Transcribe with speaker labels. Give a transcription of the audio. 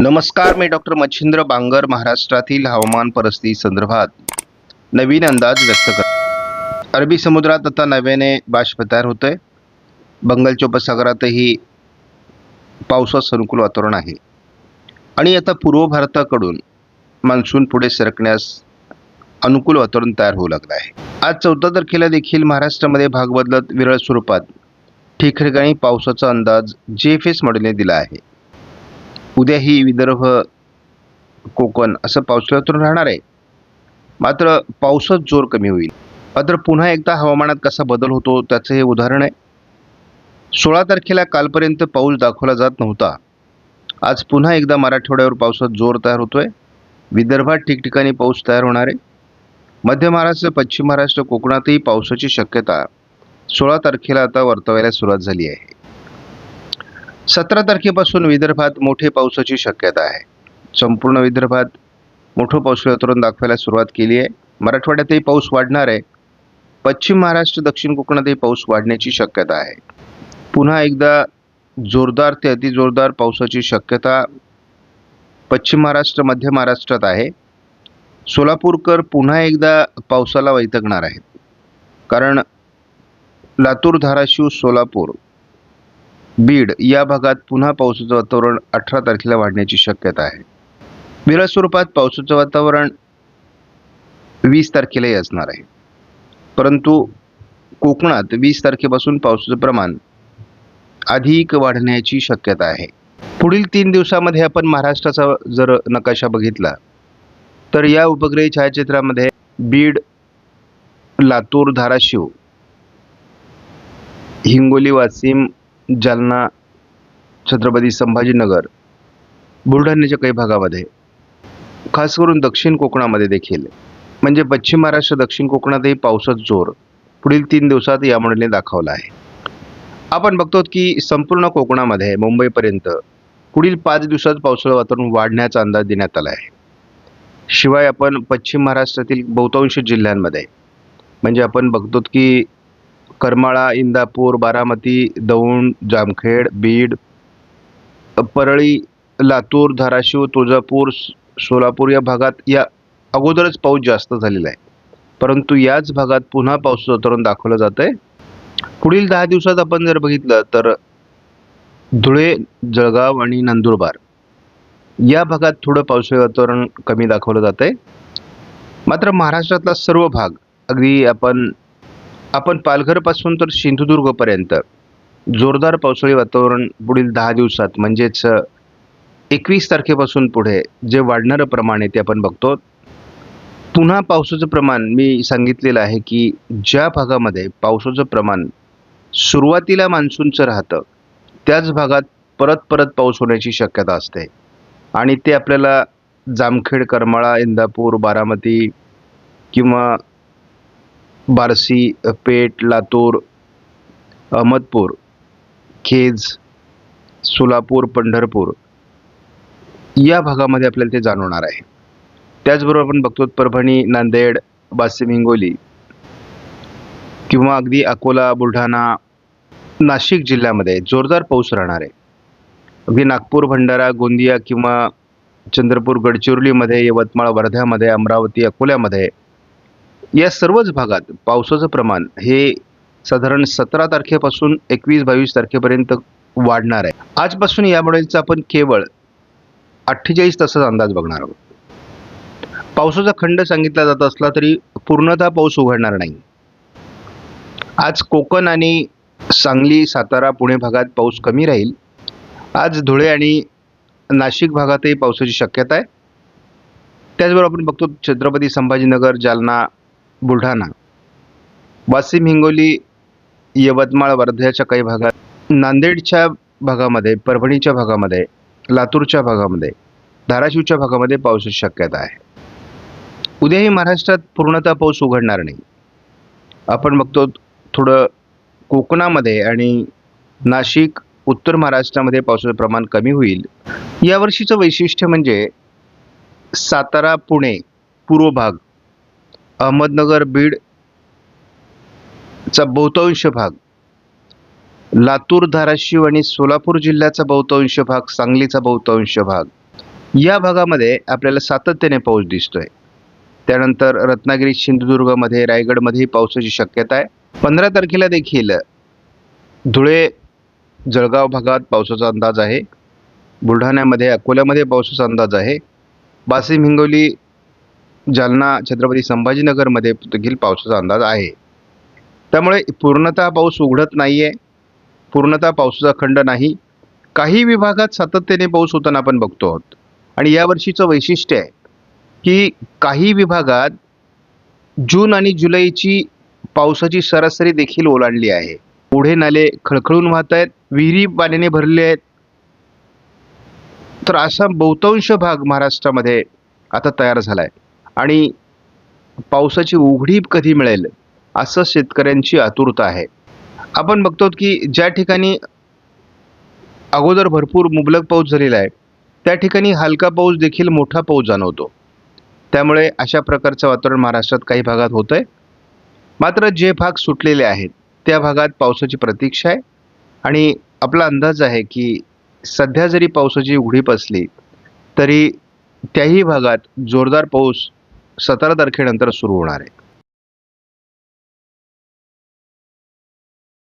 Speaker 1: नमस्कार मी डॉक्टर मच्छिंद्र बांगर महाराष्ट्रातील हवामान परिस्थिती संदर्भात नवीन अंदाज व्यक्त कर अरबी समुद्रात आता नव्याने बाष्प तयार होतंय. बंगालच्या उपसागरातही पावसाचं अनुकूल वातावरण आहे. आणि आता पूर्व भारताकडून मान्सून पुढे सरकण्यास अनुकूल वातावरण तयार होऊ लागलं आहे. आज चौदा तारखेला देखील महाराष्ट्रामध्ये भाग बदलत विरळ स्वरूपात ठिकठिकाणी पावसाचा अंदाज जे एफ एस मॉडेलने दिला आहे. उद्याही विदर्भ कोकण असं पावसाळ्यातून राहणार आहे. मात्र पावसात जोर कमी होईल. मात्र पुन्हा एकदा हवामानात कसा बदल होतो त्याचं हे उदाहरण आहे. सोळा तारखेला कालपर्यंत पाऊस दाखवला जात नव्हता. आज पुन्हा एकदा मराठवाड्यावर पावसात जोर तयार होतोय. विदर्भात ठिकठिकाणी पाऊस तयार होणार आहे. मध्य महाराष्ट्र पश्चिम महाराष्ट्र कोकणातही पावसाची शक्यता. सोळा तारखेला आता वर्तवायला सुरुवात झाली आहे. सतरा तारखेपासून विदर्भात मोठे पावसाची शक्यता आहे. संपूर्ण विदर्भात मोठं पाऊस वातावरण दाखवायला सुरुवात केली आहे. मराठवाड्यातही पाऊस वाढणार आहे. पश्चिम महाराष्ट्र दक्षिण कोकणातही पाऊस वाढण्याची शक्यता आहे. पुन्हा एकदा जोरदार ते अतिजोरदार पावसाची शक्यता पश्चिम महाराष्ट्र मध्य महाराष्ट्रात आहे. सोलापूरकर पुन्हा एकदा पावसाला वैतकणार आहेत. कारण लातूर धाराशिव सोलापूर बीड या भागात पुन्हा पावसाचं वातावरण अठरा तारखेला वाढण्याची शक्यता आहे. विरळ स्वरूपात पावसाचं वातावरण वीस तारखेलाही असणार आहे. परंतु कोकणात वीस तारखेपासून पावसाचं प्रमाण अधिक वाढण्याची शक्यता आहे. पुढील तीन दिवसामध्ये आपण महाराष्ट्राचा जर नकाशा बघितला तर या उपग्रही छायाचित्रामध्ये बीड लातूर धाराशिव हिंगोली वाशिम जालना छत्रपती संभाजीनगर बुलढाण्याच्या काही भागामध्ये खास करून दक्षिण कोकणामध्ये देखील. म्हणजे पश्चिम महाराष्ट्र दक्षिण कोकणातही पावसाचा जोर पुढील तीन दिवसात या मॉडेलने दाखवला आहे. आपण बघतो की संपूर्ण कोकणामध्ये मुंबईपर्यंत पुढील पाच दिवसात पावसाळं वातावरण वाढण्याचा अंदाज देण्यात आला आहे. शिवाय आपण पश्चिम महाराष्ट्रातील बहुतांश जिल्ह्यांमध्ये म्हणजे आपण बघतो की करमाळा इंदापूर बारामती दौंड जामखेड बीड परळी लातूर धाराशिव तुळजापूर सोलापूर या भागात या अगोदरच पाऊस जास्त झालेला आहे. परंतु याच भागात पुन्हा पाऊस वातावरण दाखवलं जात आहे पुढील दहा दिवसात आपण जर बघितलं तर धुळे जळगाव आणि नंदुरबार या भागात थोडं पावसाळी वातावरण कमी दाखवलं जात आहे मात्र महाराष्ट्रातला सर्व भाग अगदी आपण आपण पालघरपासून तर सिंधुदुर्गपर्यंत जोरदार पावसाळी वातावरण पुढील दहा दिवसात म्हणजेच एकवीस तारखेपासून पुढे जे वाढणारं प्रमाण आहे ते आपण बघतो. पुन्हा पावसाचं प्रमाण मी सांगितलेलं आहे की ज्या भागामध्ये पावसाचं प्रमाण सुरुवातीला मान्सूनचं राहतं त्याच भागात परत परत पाऊस होण्याची शक्यता असते. आणि ते आपल्याला जामखेड करमाळा इंदापूर बारामती किंवा बार्शी पेठ लातूर अहमदपूर खेज सोलापूर पंढरपूर. या भागामध्ये आपल्याला ते जाणवणार आहे. त्याचबरोबर आपण बघतो परभणी नांदेड वाशिम हिंगोली किंवा अगदी अकोला बुलढाणा नाशिक जिल्ह्यामध्ये जोरदार पाऊस राहणार आहे. अगदी नागपूर भंडारा गोंदिया किंवा चंद्रपूर गडचिरोलीमध्ये यवतमाळ वर्ध्यामध्ये अमरावती अकोल्यामध्ये या सर्वच भागात पावसाचं प्रमाण हे साधारण सतरा तारखेपासून एकवीस बावीस तारखेपर्यंत वाढणार आहे. आजपासून या मॉडेलचा आपण केवळ अठ्ठेचाळीस तासाचा अंदाज बघणार आहोत. पावसाचा खंड सांगितला जात असला तरी पूर्णतः पाऊस उघडणार नाही. आज कोकण आणि सांगली सातारा पुणे भागात पाऊस कमी राहील. आज धुळे आणि नाशिक भागातही पावसाची शक्यता आहे. त्याचबरोबर आपण बघतो छत्रपती संभाजीनगर जालना बुलढाणा. वाशिम हिंगोली यवतमाळ वर्ध्याच्या काही भागात नांदेडच्या भागामध्ये परभणीच्या भागामध्ये लातूरच्या भागामध्ये धाराशिवच्या भागामध्ये पावसाची शक्यता आहे. उद्याही महाराष्ट्रात पूर्णतः पाऊस उघडणार नाही. आपण बघतो थोडं कोकणामध्ये आणि नाशिक उत्तर महाराष्ट्रामध्ये पावसाचं प्रमाण कमी होईल. यावर्षीचं वैशिष्ट्य म्हणजे सातारा पुणे पूर्व भाग अहमदनगर बीड चा बहुतांश भाग लातूर धाराशिव आणि सोलापूर जिल्ह्याचा बहुतांश भाग सांगलीचा बहुतांश भाग या भागामध्ये आपल्याला सातत्याने पाऊस दिसतोय. त्यानंतर रत्नागिरी सिंधुदुर्गमध्ये रायगडमध्येही पावसाची शक्यता आहे. पंधरा तारखेला देखील धुळे जळगाव भागात पावसाचा अंदाज आहे. बुलढाण्यामध्ये अकोल्यामध्ये पावसाचा अंदाज आहे. वाशिम हिंगोली जालना छत्रपती संभाजीनगरमध्ये देखील पावसाचा अंदाज आहे. त्यामुळे पूर्णतः पाऊस उघडत नाही आहे पूर्णतः पावसाचा खंड नाही. काही विभागात सातत्याने पाऊस होताना आपण बघतो आहोत. आणि यावर्षीचं वैशिष्ट्य आहे की काही विभागात जून आणि जुलैची पावसाची सरासरी देखील ओलांडली आहे. पुढे नाले खळखळून वाहत आहेत विहिरी पाण्याने भरले आहेत. तर असा बहुतांश भाग महाराष्ट्रामध्ये आता तयार झाला आहे आणि पावसाची उघडीप कधी मिळेल असं शेतकऱ्यांची आतुरता आहे. आपण बघतो की ज्या ठिकाणी अगोदर भरपूर मुबलक पाऊस झालेला आहे त्या ठिकाणी हलका पाऊस देखील मोठा पाऊस जाणवतो. त्यामुळे अशा प्रकारचं वातावरण महाराष्ट्रात काही भागात होतं आहे मात्र जे भाग सुटलेले आहेत त्या भागात पावसाची प्रतीक्षा आहे. आणि आपला अंदाज आहे की सध्या जरी पावसाची उघडीप असली तरी त्याही भागात जोरदार पाऊस सतरा तारखेनंतर सुरू होणार आहे.